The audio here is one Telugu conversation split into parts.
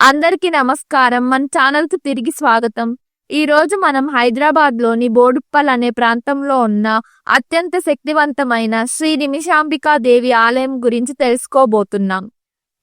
అందరికీ నమస్కారం. మన ఛానల్కు తిరిగి స్వాగతం. ఈ రోజు మనం హైదరాబాద్లోని బోడుప్పల్ అనే ప్రాంతంలో ఉన్న అత్యంత శక్తివంతమైన శ్రీ నిమిషాంబికా దేవి ఆలయం గురించి తెలుసుకోబోతున్నాం.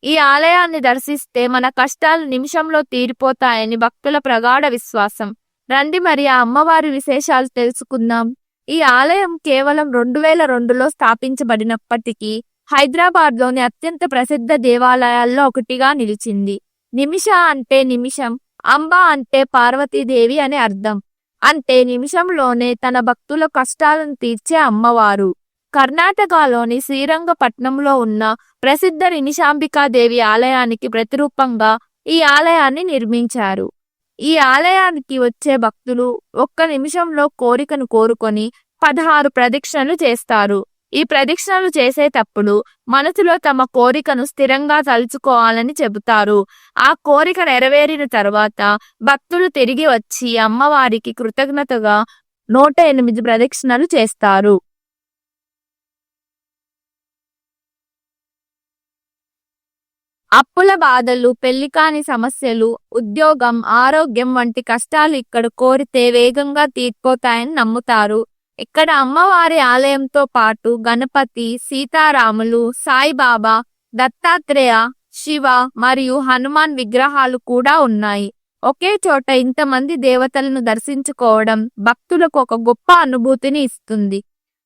ఈ ఆలయాన్ని దర్శిస్తే మన కష్టాలు నిమిషంలో తీరిపోతాయని భక్తుల ప్రగాఢ విశ్వాసం. రండి మరి ఆ అమ్మవారి విశేషాలు తెలుసుకుందాం. ఈ ఆలయం కేవలం రెండు వేల రెండులో స్థాపించబడినప్పటికీ హైదరాబాద్లోని అత్యంత ప్రసిద్ధ దేవాలయాల్లో ఒకటిగా నిలిచింది. నిమిష అంటే నిమిషం అంబ అంటే పార్వతీదేవి అని అర్థం. అంటే నిమిషంలోనే తన భక్తుల కష్టాలను తీర్చే అమ్మవారు. కర్ణాటకలోని శ్రీరంగపట్నంలో ఉన్న ప్రసిద్ధ నిమిషాంబికాదేవి ఆలయానికి ప్రతిరూపంగా ఈ ఆలయాన్ని నిర్మించారు. ఈ ఆలయానికి వచ్చే భక్తులు ఒక్క నిమిషంలో కోరికను కోరుకొని పదహారు ప్రదక్షిణలు చేస్తారు. ఈ ప్రదక్షిణలు చేసేటప్పుడు మనసులో తమ కోరికను స్థిరంగా తలుచుకోవాలని చెబుతారు. ఆ కోరిక నెరవేరిన తర్వాత భక్తులు తిరిగి వచ్చి అమ్మవారికి కృతజ్ఞతగా నూట ఎనిమిది ప్రదక్షిణలు చేస్తారు. అప్పుల బాధలు పెళ్ళి కాని సమస్యలు ఉద్యోగం ఆరోగ్యం వంటి కష్టాలు ఇక్కడ కోరితే వేగంగా తీర్పోతాయని నమ్ముతారు. ఇక్కడ అమ్మవారి ఆలయంతో పాటు గణపతి సీతారాములు సాయిబాబా దత్తాత్రేయ శివ మరియు హనుమాన్ విగ్రహాలు కూడా ఉన్నాయి. ఒకే చోట ఇంతమంది దేవతలను దర్శించుకోవడం భక్తులకు ఒక గొప్ప అనుభూతిని ఇస్తుంది.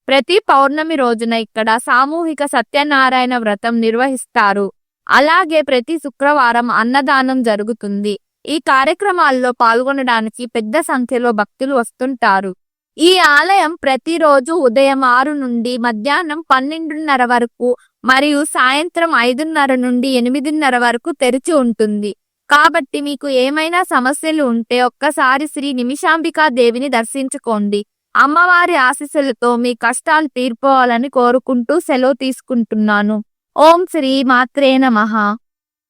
ప్రతి పౌర్ణమి రోజున ఇక్కడ సామూహిక సత్యనారాయణ వ్రతం నిర్వహిస్తారు. అలాగే ప్రతి శుక్రవారం అన్నదానం జరుగుతుంది. ఈ కార్యక్రమాల్లో పాల్గొనడానికి పెద్ద సంఖ్యలో భక్తులు వస్తుంటారు. ఈ ఆలయం ప్రతిరోజు ఉదయం ఆరు నుండి మధ్యాహ్నం పన్నెండున్నర వరకు మరియు సాయంత్రం ఐదున్నర నుండి ఎనిమిదిన్నర వరకు తెరిచి ఉంటుంది. కాబట్టి మీకు ఏమైనా సమస్యలు ఉంటే ఒక్కసారి శ్రీ నిమిషాంబికా దేవిని దర్శించుకోండి. అమ్మవారి ఆశీస్సులతో మీ కష్టాలు తీర్పోవాలని కోరుకుంటూ సెలవు తీసుకుంటున్నాను. ఓం శ్రీ మాత్రే నమః.